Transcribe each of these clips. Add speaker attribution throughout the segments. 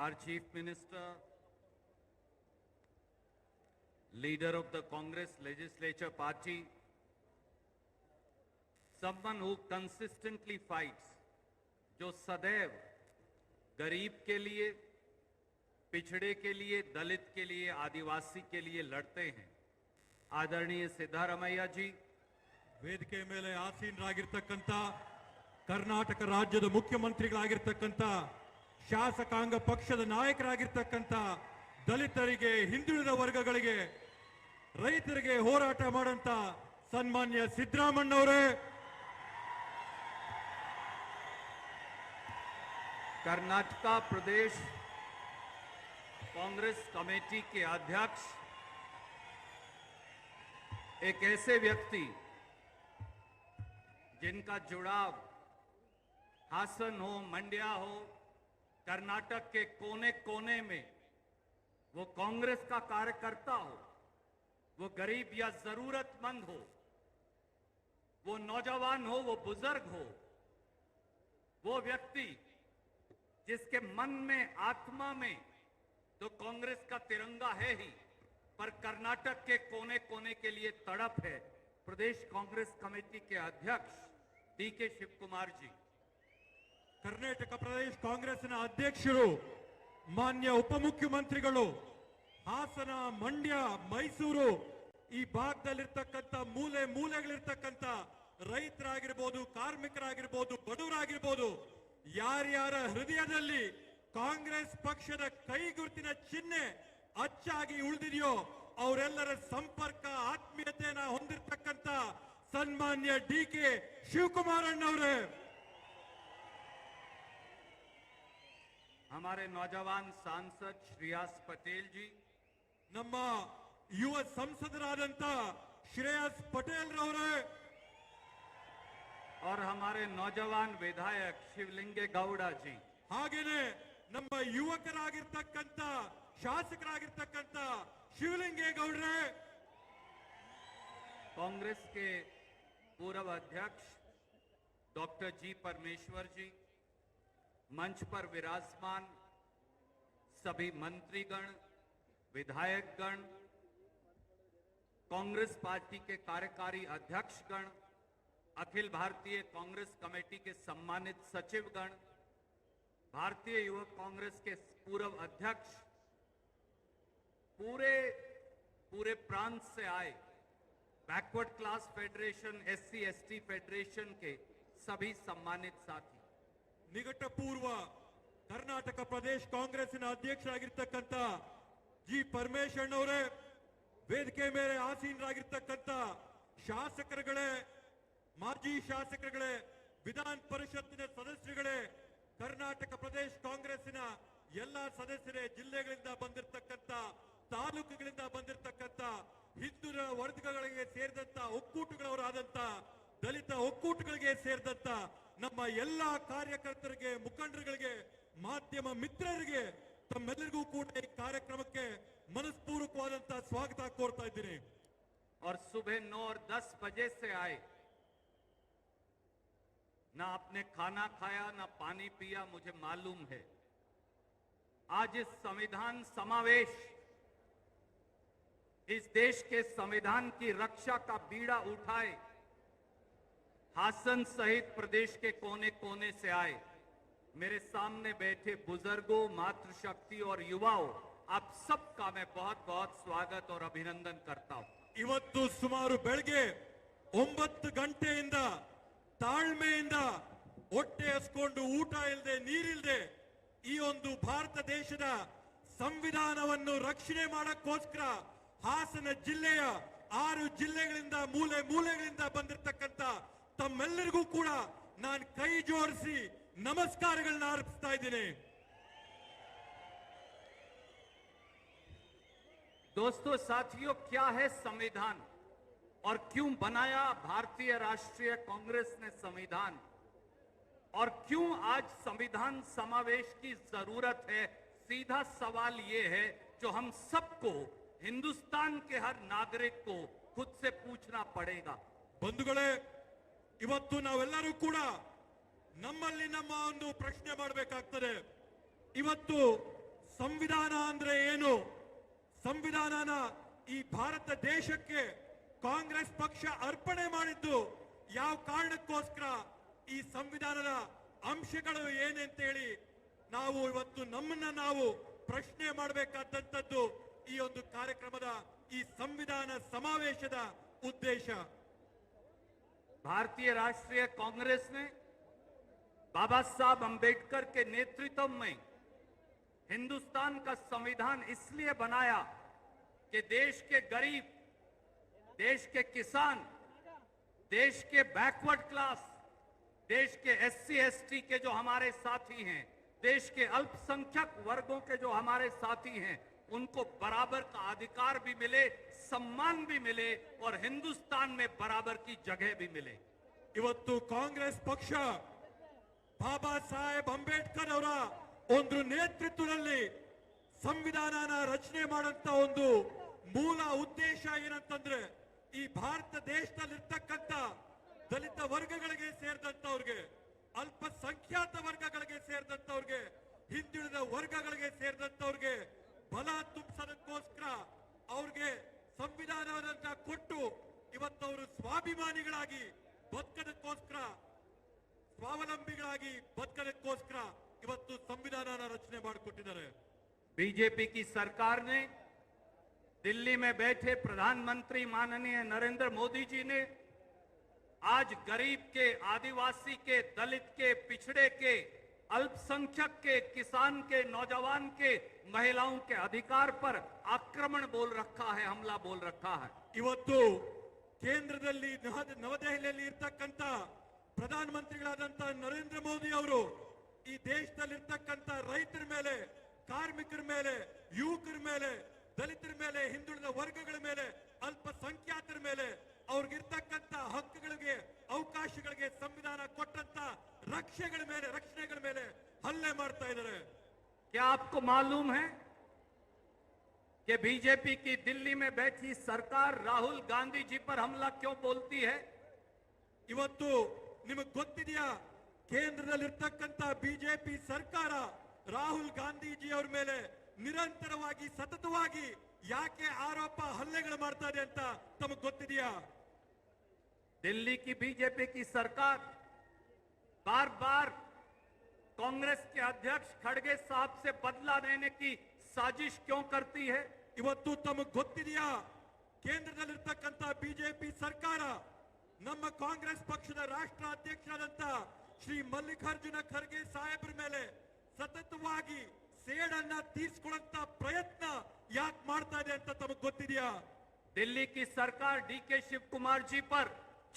Speaker 1: our Chief Minister, leader of the Congress Legislature Party, someone who consistently fights, जो सदैव गरीब के लिए पिछड़े के लिए दलित के लिए आदिवासी के लिए लड़ते हैं आदरणीय सिद्धारमैया जी
Speaker 2: ವೇದಿಕೆ ಮೇಲೆ ಆಸೀನರಾಗಿರ್ತಕ್ಕಂಥ ಕರ್ನಾಟಕ ರಾಜ್ಯದ ಮುಖ್ಯಮಂತ್ರಿಗಳಾಗಿರ್ತಕ್ಕಂಥ शासक अंग पक्षದ ನಾಯಕರಾಗಿರತಕ್ಕಂತ ದಲಿತರಿಗೆ ಹಿಂದೂಳಿದ ವರ್ಗಗಳಿಗೆ ರೈತರಿಗೆ ಹೋರಾಟ ಮಾಡುವಂತ ಸನ್ಮಾನ್ಯ
Speaker 1: ಸಿದ್ಧರಾಮಣ್ಣವರ ಕರ್ನಾಟಕ ಪ್ರದೇಶ ಕಾಂಗ್ರೆಸ್ ಕಮಿಟಿ ಅಧ್ಯಕ್ಷ ಏಕೈಸೆ ವ್ಯಕ್ತಿ jonka जुड़ाव ಹಾಸನ हो मंड्या हो कर्नाटक के कोने कोने में वो कांग्रेस का कार्यकर्ता हो वो गरीब या जरूरतमंद हो वो नौजवान हो वो बुजुर्ग हो वो व्यक्ति जिसके मन में आत्मा में तो कांग्रेस का तिरंगा है ही पर कर्नाटक के कोने कोने के लिए तड़प है प्रदेश कांग्रेस कमेटी के अध्यक्ष डी के शिव कुमार जी
Speaker 2: ಕರ್ನಾಟಕ ಪ್ರದೇಶ ಕಾಂಗ್ರೆಸ್ನ ಅಧ್ಯಕ್ಷರು ಮಾನ್ಯ ಉಪಮುಖ್ಯಮಂತ್ರಿಗಳು ಹಾಸನ ಮಂಡ್ಯ ಮೈಸೂರು ಈ ಭಾಗದಲ್ಲಿರ್ತಕ್ಕಂಥ ಮೂಲೆ ಮೂಲೆಗಳಿರ್ತಕ್ಕಂಥ ರೈತರಾಗಿರ್ಬೋದು ಕಾರ್ಮಿಕರಾಗಿರ್ಬೋದು ಬಡವರಾಗಿರ್ಬೋದು ಯಾರ್ಯಾರ ಹೃದಯದಲ್ಲಿ ಕಾಂಗ್ರೆಸ್ ಪಕ್ಷದ ಕೈಗುರುತಿನ ಚಿಹ್ನೆ ಅಚ್ಚಾಗಿ ಉಳಿದಿದೆಯೋ ಅವರೆಲ್ಲರ ಸಂಪರ್ಕ ಆತ್ಮೀಯತೆಯನ್ನ ಹೊಂದಿರತಕ್ಕಂತ ಸನ್ಮಾನ್ಯ ಡಿ ಕೆ ಶಿವಕುಮಾರಣ್ಣವ್ರೆ
Speaker 1: हमारे नौजवान सांसद श्रेयास पटेल जी
Speaker 2: ನಮ್ಮ ಯುವ श्रेयस पटेल रह रहे
Speaker 1: और हमारे नौजवान विधायक शिवलिंगे गौड़ा जी
Speaker 2: ಹಾಗೇನೆ नम युवक शासक शिवलिंगे गौड़े
Speaker 1: कांग्रेस के पूर्व अध्यक्ष डॉक्टर जी परमेश्वर जी मंच पर विराजमान सभी मंत्रीगण विधायकगण कांग्रेस पार्टी के कार्यकारी अध्यक्षगण अखिल भारतीय कांग्रेस कमेटी के सम्मानित सचिवगण भारतीय युवक कांग्रेस के पूर्व अध्यक्ष पूरे पूरे प्रांत से आए backward class federation SC ST federation के सभी सम्मानित साथी
Speaker 2: ಪೂರ್ವ ಕರ್ನಾಟಕ ಪ್ರದೇಶ ಕಾಂಗ್ರೆಸ್ನ ಅಧ್ಯಕ್ಷರಾಗಿರ್ತಕ್ಕಂಥ ಜಿ ಪರಮೇಶ್ವರ್ ವೇದಿಕೆ ಮೇಲೆ ಆಸೀನರಾಗಿರ್ತಕ್ಕಂಥ ಶಾಸಕರುಗಳೇ ಮಾಜಿ ಶಾಸಕರುಗಳೇ ವಿಧಾನ ಪರಿಷತ್ತಿನ ಸದಸ್ಯರುಗಳೇ ಕರ್ನಾಟಕ ಪ್ರದೇಶ ಕಾಂಗ್ರೆಸ್ನ ಎಲ್ಲಾ ಸದಸ್ಯರೇ ಜಿಲ್ಲೆಗಳಿಂದ ಬಂದಿರತಕ್ಕಂಥ ತಾಲೂಕುಗಳಿಂದ ಬಂದಿರತಕ್ಕಂಥ ಹಿಂದೂರ ವರ್ಗಗಳಿಗೆ ಸೇರಿದಂತ ಒಕ್ಕೂಟಗಳವರಾದಂತ ದಲಿತ ಒಕ್ಕೂಟಗಳಿಗೆ ಸೇರಿದಂತ ನಮ್ಮ ಎಲ್ಲಾ ಕಾರ್ಯಕರ್terಗೆ ಮುಖಂಡರಿಗೆ ಮಾಧ್ಯಮ ಮಿತ್ರರಿಗೆ ತಮ್ಮೆಲ್ಲರಿಗೂ ಕೂಡ ಈ ಕಾರ್ಯಕ್ರಮಕ್ಕೆ ಮನಸ್ಪೂರ್ತವಾದಂತ ಸ್ವಾಗತ ಕೋರ್ತಾ ಇದ್ದೀನಿ
Speaker 1: ಅವರು 6:00 10:00 ಬಜೆಸ್ سے aaye 나 आपने खाना खाया ना पानी पिया मुझे मालूम है आज संविधान समावेश इस देश के संविधान की रक्षा का बीड़ा उठाए ಹಾಸನ್ ಸಹಿತ ಪ್ರದೇಶಕ್ಕೆ के कोने कोने से आए मेरे सामने बैठे बुजुर्गों मातृशक्ति और युवाओं आप सबका मैं बहुत
Speaker 2: ಇವತ್ತು ಸುಮಾರು ಬೆಳಗ್ಗೆ ಒಂಬತ್ತು ಗಂಟೆಯಿಂದ ತಾಳ್ಮೆಯಿಂದ ಹೊಟ್ಟೆ ಎಸ್ಕೊಂಡು ಊಟ ಇಲ್ಲದೆ ನೀರಿಲ್ದೆ ಈ ಒಂದು ಭಾರತ ದೇಶದ ಸಂವಿಧಾನವನ್ನು ರಕ್ಷಣೆ ಮಾಡಕ್ಕೋಸ್ಕರ ಹಾಸನ ಜಿಲ್ಲೆಯ ಆರು ಜಿಲ್ಲೆಗಳಿಂದ ಮೂಲೆ ಮೂಲೆಗಳಿಂದ ಬಂದಿರತಕ್ಕಂಥ તમમેલർગુ કુડા નાન કઈ જોરસી નમસ્કારગલ નારપસ્તાઈ દીને
Speaker 1: દોસ્તો સાથીઓ શું છે સંવિધાન ઓર ક્યું બનાયા ભારતીય રાષ્ટ્રીય કોંગ્રેસ ને સંવિધાન ઓર ક્યું આજ સંવિધાન સમાવેશ કી જરૂરત હે સીધા સવાલ યે હે જો હમ સબકો હિન્દુસ્તાન કે હર નાગરિક કો ખુદ સે પૂછના પડેગા
Speaker 2: બંદુગલે ಇವತ್ತು ನಾವೆಲ್ಲರೂ ಕೂಡ ನಮ್ಮಲ್ಲಿ ನಮ್ಮ ಒಂದು ಪ್ರಶ್ನೆ ಮಾಡಬೇಕಾಗ್ತದೆ ಇವತ್ತು ಸಂವಿಧಾನ ಅಂದ್ರೆ ಏನು ಸಂವಿಧಾನನ ಈ ಭಾರತ ದೇಶಕ್ಕೆ ಕಾಂಗ್ರೆಸ್ ಪಕ್ಷ ಅರ್ಪಣೆ ಮಾಡಿದ್ದು ಯಾವ ಕಾರಣಕ್ಕೋಸ್ಕರ ಈ ಸಂವಿಧಾನದ ಅಂಶಗಳು ಏನಂತ ಹೇಳಿ ನಾವು ಇವತ್ತು ನಮ್ಮನ್ನ ನಾವು ಪ್ರಶ್ನೆ ಮಾಡಬೇಕಾದಂಥದ್ದು ಈ ಒಂದು ಕಾರ್ಯಕ್ರಮದ ಈ ಸಂವಿಧಾನ ಸಮಾವೇಶದ ಉದ್ದೇಶ
Speaker 1: भारतीय राष्ट्रीय कांग्रेस ने बाबा साहब अंबेडकर के नेतृत्व में हिंदुस्तान का संविधान इसलिए बनाया कि देश के गरीब देश के किसान देश के बैकवर्ड क्लास देश के एससी एसटी के जो हमारे साथी हैं देश के अल्पसंख्यक वर्गों के जो हमारे साथी हैं उनको बराबर का अधिकार भी मिले ಸಮ್ಮಾನ್ ಬಿ ಮಿಲೆ ಹಿಂದೂಸ್ತಾನ್ ಹಿಂದೂಸ್ತಾನ್ ಮೇ ಬರಾಬರ್ की जगह ಮಿಲೆ
Speaker 2: ಇವತ್ತು ಕಾಂಗ್ರೆಸ್ ಪಕ್ಷ ಬಾಬಾ ಸಾಹೇಬ್ ಅಂಬೇಡ್ಕರ್ ಅವರ ಒಂದು ನೇತೃತ್ವದಲ್ಲಿ ಸಂವಿಧಾನನ ರಚನೆ ಮಾಡಂತ ಒಂದು ಮೂಲ ಉದ್ದೇಶ ಏನಂತಂದ್ರೆ ಈ ಭಾರತ ದೇಶದಲ್ಲಿರ್ತಕ್ಕಂಥ ದಲಿತ ವರ್ಗಗಳಿಗೆ ಸೇರಿದಂತವ್ರಿಗೆ ಅಲ್ಪಸಂಖ್ಯಾತ ವರ್ಗಗಳಿಗೆ ಸೇರಿದಂತವ್ರಿಗೆ ಹಿಂದುಳಿದ ವರ್ಗಗಳಿಗೆ ಸೇರಿದಂತವ್ರಿಗೆ ಬಲ ತುಂಬಿಸೋದಕ್ಕೋಸ್ಕರ ಅವ್ರಿಗೆ संविधान स्वाभिमानी बदकोस्क स्वावलबी बदकोस्क संविधान रचने
Speaker 1: बीजेपी की सरकार ने दिल्ली में बैठे प्रधानमंत्री माननीय नरेंद्र मोदी जी ने आज गरीब के आदिवासी के दलित के पिछड़े के ಅಲ್ಪಸಂಖ್ಯಾತರ ಕಿಸಾನ್ಕೇ ನौजವಾನ್ಕೇ ಮಹಿಳಾؤںಕೇ ಅಧಿಕಾರಪರ್ ಆಕ್ರಮಣ बोल रखा है हमला बोल रखा है
Speaker 2: इवत्तु ಕೇಂದ್ರದಲ್ಲಿ ನವದೆಹಲಲ್ಲಿ ಇರತಕ್ಕಂತ ಪ್ರಧಾನಮಂತ್ರಿಗಳಾದಂತ ನರೇಂದ್ರ ಮೋದಿ ಅವರು ಈ ದೇಶದಲ್ಲಿ ಇರತಕ್ಕಂತ ರೈತರ ಮೇಲೆ ಕಾರ್ಮಿಕರ ಮೇಲೆ ಯುವಕರ ಮೇಲೆ ದಲಿತರ ಮೇಲೆ ಹಿಂದೂಳದ ವರ್ಗಗಳ ಮೇಲೆ ಅಲ್ಪಸಂಖ್ಯಾತರ ಮೇಲೆ और गिरತಕ್ಕಂತ ಹಕ್ಕುಗಳಿಗೆ ಅವಕಾಶಗಳಿಗೆ ಸಂವಿಧಾನ ಕೊಟ್ಟಂತ ರಕ್ಷಣೆಗಳ ಮೇಲೆ ರಕ್ಷಣೆಗಳ ಮೇಲೆ हल्ला
Speaker 1: ಮಾಡುತ್ತಿದ್ದಾರೆ ಕ್ಯಾಪ್ಕೋ मालूम है कि बीजेपी की दिल्ली में बैठी सरकार राहुल गांधी जी पर हमला क्यों बोलती है
Speaker 2: इवತ್ತು ನಿಮಗೆ ಗೊತ್ತಿದೆಯಾ ಕೇಂದ್ರದಲ್ಲಿ ಇರತಕ್ಕಂತ ಬಿಜೆಪಿ ಸರ್ಕಾರ ರಾಹುಲ್ ಗಾಂಧಿಜಿ ಅವರ ಮೇಲೆ ನಿರಂತರವಾಗಿ ಸತತವಾಗಿ ಯಾಕೆ ಆರೋಪ हल्ಲೆಗಳು ಮಾಡುತ್ತಿದೆ ಅಂತ ನಿಮಗೆ ಗೊತ್ತಿದೆಯಾ
Speaker 1: दिल्ली की बीजेपी की सरकार बार-बार कांग्रेस के अध्यक्ष खड़गे साहब से बदला लेने की साजिश क्यों करती है
Speaker 2: इवतु तम ಗೊತ್ತಿದಿಯಾ ಕೇಂದ್ರದಲ್ಲಿ ಇರತಕ್ಕಂತ ಬಿಜೆಪಿ ಸರ್ಕಾರ ನಮ್ಮ ಕಾಂಗ್ರೆಸ್ ಪಕ್ಷದ ರಾಷ್ಟ್ರ ಅಧ್ಯಕ್ಷರಾದಂತ ಶ್ರೀ ಮಲ್ಲಿಕಾರ್ಜುನ ಖರ್ಗೆ ಸೈಬರ್ ಮೇಲೆ સતતವಾಗಿ ಸೇಡನ್ನ ತಿಸ್ಕೊಂಡಂತ ಪ್ರಯತ್ನ ಯಾಕ್ ಮಾಡ್ತಾ ಇದೆ ಅಂತ ನಿಮಗೆ ಗೊತ್ತಿದಿಯಾ
Speaker 1: ದೆಲ್ಲಿ ಕಿ ಸರ್ಕಾರ ಡಿ ಕೆ ಶಿವಕುಮಾರ್ಜಿ ಪರ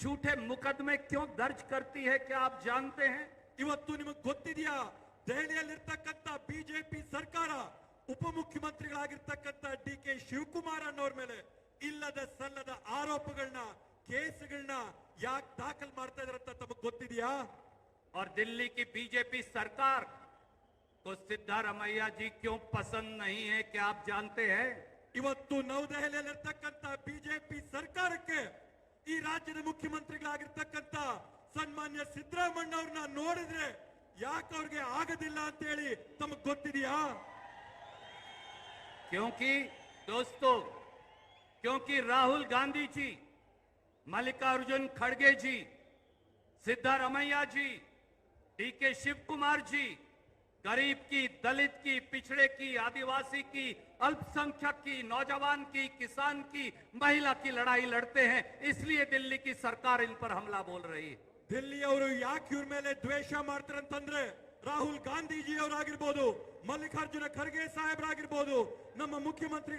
Speaker 1: छोटे मुकदमे क्यों दर्ज करती है क्या आप जानते हैं
Speaker 2: इवत्तू ನಿಮಗೆ ಗೊತ್ತಿದೆಯಾ ದಹಲಿಯಲಿ ಇರತಕ್ಕಂತ ಬಿಜೆಪಿ ಸರ್ಕಾರ ಉಪಮುಖ್ಯಮಂತ್ರಿಗಳಾಗಿರತಕ್ಕಂತ ಡಿ ಕೆ ಶಿವಕುಮಾರ್ ಅನ್ನೋರ್ಮೇಲೆ ಇಲ್ಲದ ಸಲ್ಲದ ಆರೋಪಗಳನ್ನ ಕೇಸುಗಳನ್ನ ಯಾಕ್ ದಾಖಲ್ ಮಾಡ್ತಾ ಇದ್ರು ಅಂತ ನಿಮಗೆ ಗೊತ್ತಿದೆಯಾ
Speaker 1: ಆರ್ ದೆಹಲಿ ಕಿ ಬಿಜೆಪಿ ಸರ್ಕಾರ ಕೊಸಿದ್ದರಮಯ್ಯಾಜಿ کیوں پسند نہیں ہے کیا آپ جانتے ہیں
Speaker 2: ಇವತ್ತು ನವದೆಹಲಲಿ ಇರತಕ್ಕಂತ ಬಿಜೆಪಿ ಸರ್ಕಾರಕ್ಕೆ ಈ ರಾಜ್ಯದ ಮುಖ್ಯಮಂತ್ರಿಗಳಾಗಿರತಕ್ಕಂತ ಸನ್ಮಾನ್ಯ ಸಿದ್ಧರಾಮಣ್ಣವರನ್ನ ನೋಡಿದರೆ ಯಾಕ ಅವರಿಗೆ ಆಗದಿಲ್ಲ ಅಂತ ಹೇಳಿ ತಮಗೂ ಗೊತ್ತಿದೆಯಾ
Speaker 1: ಯಾಕಂದ್ರೆ दोस्तों ಯಾಕಂದ್ರೆ ರಾಹುಲ್ ಗಾಂಧಿಜಿ ಮಲ್ಲಿಕಾರ್ಜುನ ಖರ್ಗೆಜಿ ಸಿದ್ದರಾಮಯ್ಯಜಿ ಟಿಕೆ ಶಿವಕುಮಾರ್ಜಿ गरीब की दलित की पिछड़े की आदिवासी की अल्पसंख्यक की नौजवान की किसान की महिला की लड़ाई लड़ते हैं इसलिए दिल्ली की सरकार इन पर हमला बोल रही है
Speaker 2: दिल्ली और याक्यूर मेले द्वेष राहुल गांधी जी और आगिरबू मलिकार्जुन खर्गे साहेब बोलो नम मुख्यमंत्री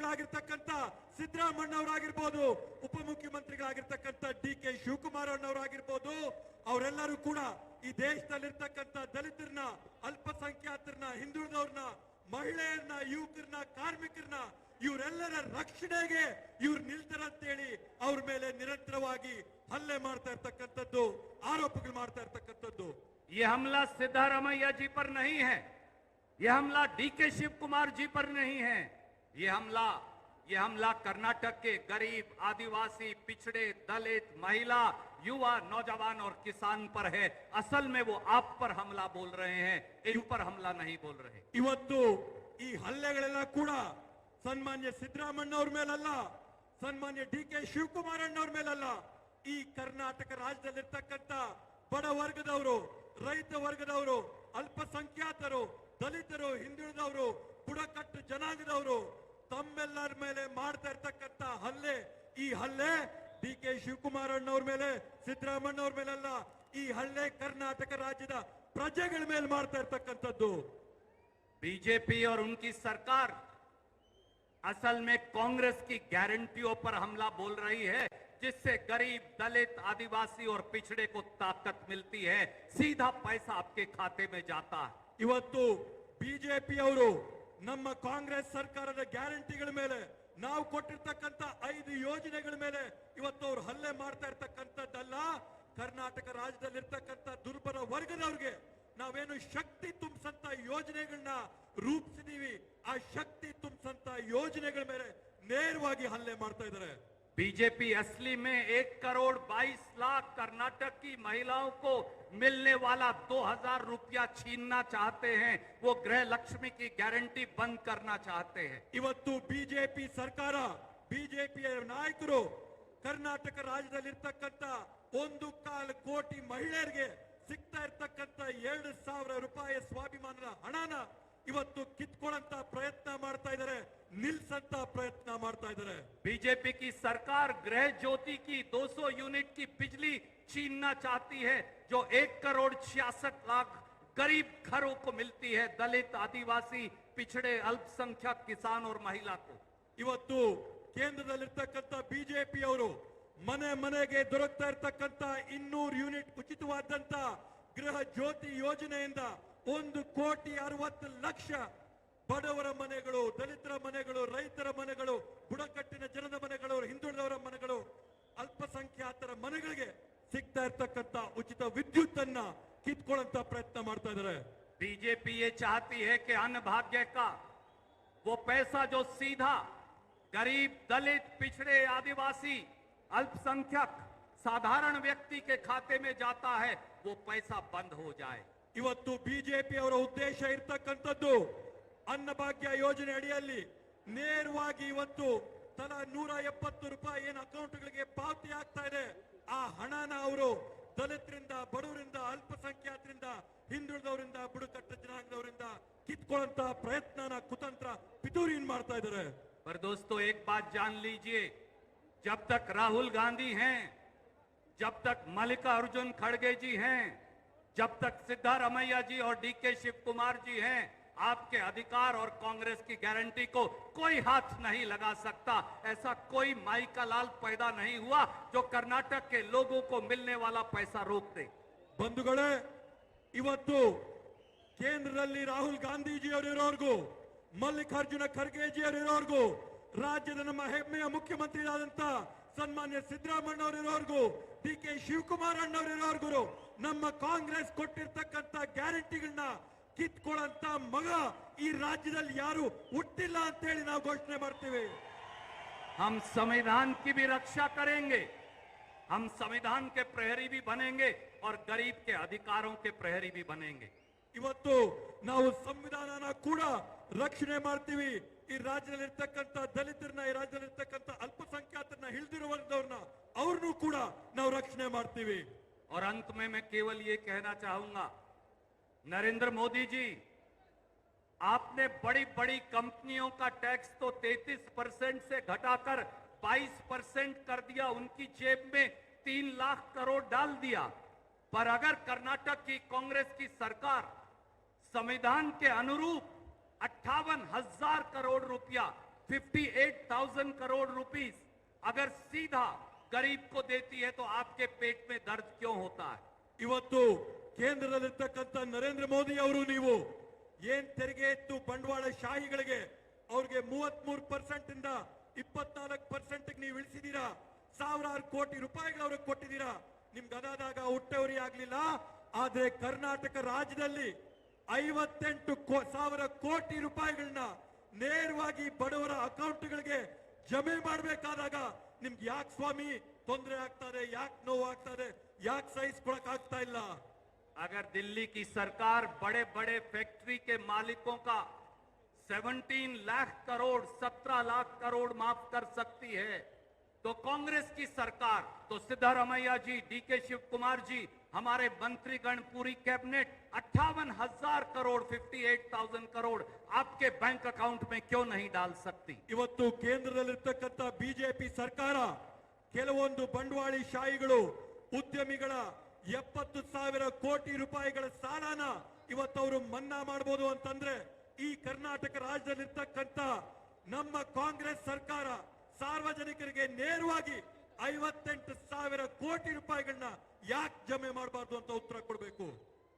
Speaker 2: सदरामण्यवरबू उप मुख्यमंत्री डे शिवकुमार अण्डवर आगेबूर कूड़ा ಈ ದೇಶದಲ್ಲಿ ಇರತಕ್ಕಂತ ದಲಿತರನ್ನ ಅಲ್ಪಸಂಖ್ಯಾತರನ್ನ ಹಿಂದೂಗಳನ್ನ ಮಣ್ಣೆಯನ್ನ ಯೂಕಿರನ್ನ ಕಾರ್ಮಿಕರನ್ನ ಇವರೆಲ್ಲರ ರಕ್ಷಣೆಗೆ ಇವರು ನಿಲ್ತರ ಅಂತ ಹೇಳಿ ಅವರ ಮೇಲೆ ನಿರಂತರವಾಗಿ ಹಲ್ಲೆ ಮಾಡ್ತಾ ಇರ್ತಕ್ಕಂತದ್ದು ಆರೋಪಗಳ ಮಾಡ್ತಾ
Speaker 1: ಇರ್ತಕ್ಕಂತದ್ದು ಈ হামলা ಸಿದ್ಧರಾಮಯ್ಯಜಿ ಪರ نہیں ہے۔ ಈ হামলা ಡಿ ಕೆ ಶಿವಕುಮಾರ್ಜಿ ಪರ نہیں ہے۔ ಈ হামলা ಈ হামলা ಕರ್ನಾಟಕಕ್ಕೆ गरीब आदिवासी ಹಿಚ್ಡೆ ದಲಿತ ಮಹಿಳಾ you are नौजवान और किसान पर है असल में वो आप पर हमला बोल रहे हैं इन पर हमला नहीं बोल रहे
Speaker 2: इवतु ई हल्लेगलला ಕೂಡ ಸನ್ಮಾನ್ಯ ಸಿದ್ಧರಾಮಣ್ಣೋರ್ ಮೇಲಲ್ಲ ಸನ್ಮಾನ್ಯ ಡಿ ಕೆ ಶಿವಕುಮಾರಣ್ಣೋರ್ ಮೇಲಲ್ಲ ಈ ಕರ್ನಾಟಕ ರಾಜ್ಯದಲ್ಲಿ ಇರತಕ್ಕಂತ ಬಡ ವರ್ಗದವರು ರೈತ ವರ್ಗದವರು ಅಲ್ಪಸಂಖ್ಯಾತರ ದಲಿತರ ಹಿಂದಿರುದವರು ಪುಡಕಟ್ಟು ಜನಾಂಗದವರು ತಮ್ಮೆಲ್ಲರ ಮೇಲೆ ಮಾಡುತ್ತಿರತಕ್ಕಂತ हल्ले ಈ हल्ले डे शिवकुमार मेले ಅಣ್ಣವ್ರ ಮೇಲೆ ಸಿದ್ದರಾಮಣ್ಣ ಅವ್ರ ಮೇಲೆಲ್ಲ ಈ ಹಲ್ಲೆ ಕರ್ನಾಟಕ
Speaker 1: बीजेपी और उनकी सरकार असल में कांग्रेस की गारंटियों पर हमला बोल रही है जिससे गरीब दलित आदिवासी और पिछड़े को ताकत मिलती है सीधा पैसा आपके खाते में जाता है
Speaker 2: तो बीजेपी और नम कांग्रेस सरकार ग्यारंटी मेले ನಾವು ಕೊಟ್ಟಿರ್ತಕ್ಕಂಥ ಐದು ಯೋಜನೆಗಳ ಮೇಲೆ ಇವತ್ತು ಅವ್ರು ಹಲ್ಲೆ ಮಾಡ್ತಾ ಇರ್ತಕ್ಕಂಥದ್ದಲ್ಲ ಕರ್ನಾಟಕ ರಾಜ್ಯದಲ್ಲಿ ಇರ್ತಕ್ಕಂಥ ದುರ್ಬಲ ವರ್ಗದವ್ರಿಗೆ ನಾವೇನು ಶಕ್ತಿ ತುಂಬಿಸಂತ ಯೋಜನೆಗಳನ್ನ ರೂಪಿಸಿದೀವಿ ಆ ಶಕ್ತಿ ತುಂಬಿಸಂತ ಯೋಜನೆಗಳ ಮೇಲೆ ನೇರವಾಗಿ ಹಲ್ಲೆ ಮಾಡ್ತಾ ಇದ್ದಾರೆ
Speaker 1: बीजेपी असली में एक करोड़ बाईस लाख कर्नाटक की महिलाओं को मिलने वाला दो हजार रुपया छीनना चाहते हैं वो गृह लक्ष्मी की गारंटी बंद करना चाहते हैं
Speaker 2: इवतु बीजेपी सरकार बीजेपी नायक कर्नाटक राज्योटि महिता सवि रूपाय स्वाभिमान हणान इवतु कित प्रयत्न ನಿಲ್ಸಂತ ಪ್ರಯತ್ನ ಮಾಡುತ್ತಾ ಇದ್ದಾರೆ
Speaker 1: ಬಿಜೆಪಿ ಕಿ ಸರ್ಕಾರ ಗೃಹಜ್ಯೋತಿ ಕಿ 200 ಯೂನಿಟ್ ಕಿ ಬಿಜಲಿ ಕೀನ್ นา ಚಾಹತಿ ಹೇ ಜೋ 1 ಕೋಟಿ 66 ಲಕ್ಷ ಗರೀಬ್ ಘರೋ ಕೋ ಮಿಲ್ತಿ ಹೇ ದಲಿತ ಆದಿವಾಸಿ ಹಿಛಡೆ ಅಲ್ಪಸಂಖ್ಯಾತ ಕಿಸಾನ್ ಔರ್ ಮಹಿಳಾತೆ
Speaker 2: ಇವತ್ತು ಕೇಂದ್ರದಲ್ಲಿ ಇರತಕ್ಕಂತ ಬಿಜೆಪಿ ಅವರು ಮನೆ ಮನೆಗೆ ದೊರಕುತ್ತಾ ಇರತಕ್ಕಂತ 200 ಯೂನಿಟ್ ಉಚಿತವಾದಂತ ಗೃಹಜ್ಯೋತಿ ಯೋಜನೆಯಿಂದ 1 ಕೋಟಿ 60 ಲಕ್ಷ ಒಡವರ ಮನೆಗಳು ದಲಿತರ ಮನೆಗಳು ರೈತರ ಮನೆಗಳು ಬುಡಕಟ್ಟಿನ ಜನದ ಮನೆಗಳು ಹಿಂದೂವರ ಮನೆಗಳು ಅಲ್ಪಸಂಖ್ಯಾತರ ಮನೆಗಳಿಗೆ ಸಿಗ್ತಾ ಇರ್ತಕ್ಕಂತಾ ಊಚಿತ ವಿದ್ಯುತ್ ಅನ್ನು ಕಿತ್ತುಕೊಳ್ಳಂತ ಪ್ರಯತ್ನ ಮಾಡ್ತಾ
Speaker 1: ಇದಾರೆ ಬಿಜೆಪಿ ಏ ಚಾhti ہے کہ ଅନଭାଗ୍ୟ کا وہ પૈસા जो सीधा गरीब दलित पिछड़े आदिवासी अल्पसंखयक साधारण व्यक्ती के खाते में जाता है वो पैसा बंद हो जाए
Speaker 2: इवತ್ತು ಬಿಜೆಪಿ ಅವರ ಉದ್ದೇಶ ಇರ್ತಕ್ಕಂತದ್ದು ಅನ್ನಭಾಗ್ಯ ಯೋಜನೆ ಅಡಿಯಲ್ಲಿ ನೇರವಾಗಿ ಇವತ್ತು ತಲಾ 170 ರೂಪಾಯಿನ್ ಅಕೌಂಟ್ ಗಳಿಗೆ ಪಾತಿ ಆಗ್ತಾ ಇದೆ ಆ ಹಣನ ಅವರು ತಲೆದಿಂದ ಬಡೂರಿನಿಂದ ಅಲ್ಪ ಸಂಖ್ಯಾತರಿಂದ ಹಿಂದೂರಿಂದ ಬುಡಕಟ್ಟು ಜನಾಂಗದರಿಂದ ಕಿತ್ತುಕೊಳ್ಳಂತ ಪ್ರಯತ್ನನ ಕುತಂತ್ರ ಪಿತೂರಿನ್ ಮಾಡ್ತಾ ಇದಾರೆ
Speaker 1: ಮರೆ ದೋಸ್ ತೋ ಏಕ್ baat जान लीजिए जब तक राहुल गांधी हैं जब तक मालिक अर्जुन खड़गे जी हैं जब तक सिद्धार्थ रमैया जी और डीके शिवकुमार जी हैं आपके अधिकार और कांग्रेस की गारंटी को कोई हाथ नहीं लगा सकता ऐसा कोई माई का लाल पैदा नहीं हुआ जो कर्नाटक के लोगों को मिलने वाला पैसा रोक दे
Speaker 2: बंधु इवतु केंद्र राहुल गांधी जी और मल्लिकार्जुन खर्गे जी और राज्य नम हम मुख्यमंत्री सन्मान्य सदराम डे शिवकुमार अण्डवर नम का ग्यारंटी ಕಿತ್ತು ಕೊಲಂತ ಮಗ ಈ ರಾಜ್ಯದಲ್ಲಿ ಯಾರು ಹುಟ್ಟಿಲ್ಲ ಅಂತ ಹೇಳಿ ನಾವು ಘೋಷಣೆ ಮಾಡುತ್ತೇವೆ
Speaker 1: हम संविधान की भी रक्षा करेंगे हम संविधान के प्रहरी भी बनेंगे और गरीब के अधिकारों के प्रहरी भी बनेंगे
Speaker 2: ಇವತ್ತು ನಾವು ಸಂವಿಧಾನನ ಕೂಡ ರಕ್ಷಣೆ ಮಾಡುತ್ತೇವೆ ಈ ರಾಜ್ಯದಲ್ಲಿ ಇರತಕ್ಕಂತ ದಲಿತರನ್ನ ಈ ರಾಜ್ಯದಲ್ಲಿ ಇರತಕ್ಕಂತ ಅಲ್ಪಸಂಖ್ಯಾತರನ್ನ ಹಿಳ್ದಿರುವಂತವರನ್ನ ಅವರನ್ನು ಕೂಡ ನಾವು ರಕ್ಷಣೆ ಮಾಡುತ್ತೇವೆ
Speaker 1: और अंत में मैं केवल यह कहना चाहूंगा नरेंद्र मोदी जी आपने बड़ी बड़ी कंपनियों का टैक्स तो 33 परसेंट से घटाकर 22 परसेंट कर दिया उनकी जेब में तीन लाख करोड़ डाल दिया पर अगर कर्नाटक की कांग्रेस की सरकार संविधान के अनुरूप अट्ठावन हजार करोड़ रुपया 58,000 करोड़ रुपीस अगर सीधा गरीब को देती है तो आपके पेट में दर्द क्यों होता है
Speaker 2: इवतु ಕೇಂದ್ರದಲ್ಲಿರ್ತಕ್ಕಂಥ ನರೇಂದ್ರ ಮೋದಿ ಅವರು ನೀವು ಏನ್ ತೆರಿಗೆ ಇತ್ತು ಬಂಡವಾಳ ಶಾಹಿಗಳಿಗೆ ಅವ್ರಿಗೆ ಮೂವತ್ ಮೂರು ಪರ್ಸೆಂಟ್ ಇಂದ ಇಪ್ಪತ್ನಾಲ್ಕು ಪರ್ಸೆಂಟ್ ನೀವು ಇಳಿಸಿದೀರಾ ಸಾವಿರಾರು ಕೋಟಿ ರೂಪಾಯಿಗಳು ಅವ್ರಿಗೆ ಕೊಟ್ಟಿದ್ದೀರಾ ನಿಮ್ಗೆ ಅದಾದಾಗ ಹುಟ್ಟವರಿ ಆಗ್ಲಿಲ್ಲ ಆದ್ರೆ ಕರ್ನಾಟಕ ರಾಜ್ಯದಲ್ಲಿ ಐವತ್ತೆಂಟು ಸಾವಿರ ಕೋಟಿ ರೂಪಾಯಿಗಳನ್ನ ನೇರವಾಗಿ ಬಡವರ ಗಳಿಗೆ ಜಮೆ ಮಾಡಬೇಕಾದಾಗ ನಿಮ್ಗೆ ಯಾಕೆ ಸ್ವಾಮಿ ತೊಂದರೆ ಆಗ್ತಾರೆ ಯಾಕೆ ನೋವು ಆಗ್ತಾರೆ ಯಾಕೆ ಸಹಿಸ್ಕೊಳಕ್ ಆಗ್ತಾ ಇಲ್ಲ
Speaker 1: अगर दिल्ली की सरकार बड़े बड़े फैक्ट्री के मालिकों का 17 लाख करोड़ 17 लाख करोड़ माफ कर सकती है तो कांग्रेस की सरकार तो सिद्धारमैया जी डीके शिव कुमार जी हमारे मंत्रीगण पूरी कैबिनेट अट्ठावन हजार crore fifty eight thousand crore आपके बैंक अकाउंट में क्यों नहीं डाल सकती
Speaker 2: ಇವತ್ತು ಕೇಂದ್ರದಲ್ಲಿರ್ತಕ್ಕಂಥ बीजेपी सरकार ಕೆಲವೊಂದು बंडवाड़ी शाही उद्यमी 70000 ಕೋಟಿ ರೂಪಾಯಿಗಳನ್ನು सालाना ಇವತ್ತವರು ಮನ್ನಾ ಮಾಡಬಹುದು ಅಂತಂದ್ರೆ ಈ ಕರ್ನಾಟಕ ರಾಜ್ಯದಲ್ಲಿ ಇರತಕ್ಕಂತ ನಮ್ಮ ಕಾಂಗ್ರೆಸ್ ಸರ್ಕಾರ ಸಾರ್ವಜನಿಕರಿಗೆ ನೇರವಾಗಿ 58000 ಕೋಟಿ ರೂಪಾಯಿಗಳನ್ನು ಯಾಕ್ ಜಮೆ ಮಾಡಬಹುದು ಅಂತ ಉತ್ತರ ಕೊಡಬೇಕು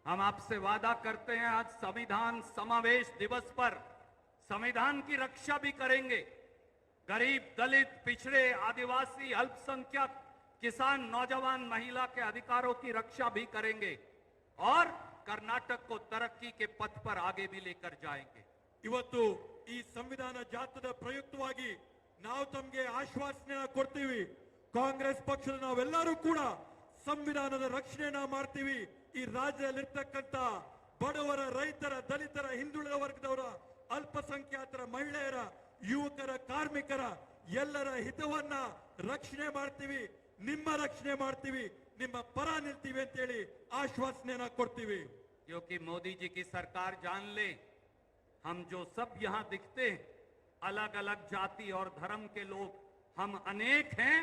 Speaker 1: हम आपसे वादा करते हैं आज संविधान समावेश दिवस पर संविधान की रक्षा भी करेंगे गरीब दलित पिछड़े आदिवासी अल्पसंख्याक किसान नौजवान महिला के अधिकारों की रक्षा भी करेंगे और कर्नाटक को तरक्की के पथ पर आगे भी लेकर जाएंगे
Speaker 2: ಇವತ್ತು ಈ ಸಂವಿಧಾನ ಜಾತದ ಪ್ರಯುಕ್ತವಾಗಿ ನಾವು ತಮಗೆ ಆಶ್ವಾಸನೆನ ಕೊಡ್ತೀವಿ ಕಾಂಗ್ರೆಸ್ ಪಕ್ಷದ ನಾವೆಲ್ಲರೂ ಕೂಡ ಸಂವಿಧಾನದ ರಕ್ಷಣೆನ ಮಾಡ್ತೀವಿ ಈ ರಾಜ್ಯದಲ್ಲಿರ್ತಕ್ಕಂಥ ಬಡವರ ರೈತರ ದಲಿತರ ಹಿಂದುಳಿದ ವರ್ಗದವರ ಅಲ್ಪಸಂಖ್ಯಾತರ ಮಹಿಳೆಯರ ಯುವಕರ ಕಾರ್ಮಿಕರ ಎಲ್ಲರ ಹಿತವನ್ನ ರಕ್ಷಣೆ ಮಾಡ್ತೀವಿ ನಿಮ್ಮ ರಕ್ಷಣೆ ಮಾಡುತ್ತೀವಿ ನಿಮ್ಮ ಪರ ನಿಲ್ತೀವಿ ಅಂತ ಹೇಳಿ ಆಶ್ವಾಸನೆನಾ
Speaker 1: ಕೊಡ್ತೀವಿ ಯೋಕಿ ಮೋದಿಜಿ ಕಿ ಸರ್ಕಾರ जान ले हम जो सब यहां दिखते अलग-अलग जाति और धर्म के लोग हम अनेक हैं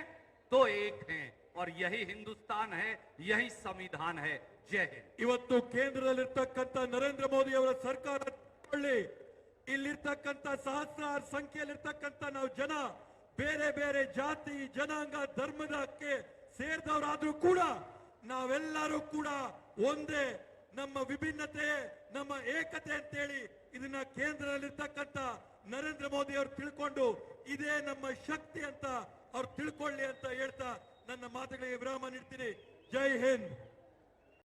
Speaker 1: तो एक हैं और यही हिंदुस्तान है यही संविधान है जय हिंद
Speaker 2: इवತ್ತು కేంద్రದಲ್ಲಿ ಇರತಕ್ಕಂತ ನರೇಂದ್ರ ಮೋದಿ ಅವರ ಸರ್ಕಾರ ಇಲ್ಲಿ ಇರತಕ್ಕಂತ ಸಹಸ್ರar ಸಂಖ್ಯೆಯಲ್ಲಿ ಇರತಕ್ಕಂತ ನಾವು ಜನ ಬೇರೆ ಬೇರೆ ಜಾತಿ ಜನಾಂಗ ಧರ್ಮದಕ್ಕೆ ಸೇರಿದವರಾದ್ರೂ ಕೂಡ ನಾವೆಲ್ಲರೂ ಕೂಡ ಒಂದೇ ನಮ್ಮ ವಿಭಿನ್ನತೆ ನಮ್ಮ ಏಕತೆ ಅಂತೇಳಿ ಇದನ್ನ ಕೇಂದ್ರದಲ್ಲಿರ್ತಕ್ಕಂಥ ನರೇಂದ್ರ ಮೋದಿ ಅವರು ತಿಳ್ಕೊಂಡು ಇದೇ ನಮ್ಮ ಶಕ್ತಿ ಅಂತ ಅವ್ರು ತಿಳ್ಕೊಳ್ಳಿ ಅಂತ ಹೇಳ್ತಾ ನನ್ನ ಮಾತುಗಳಿಗೆ ವಿರಾಮ ನೀಡ್ತೀನಿ ಜೈ ಹಿಂದ್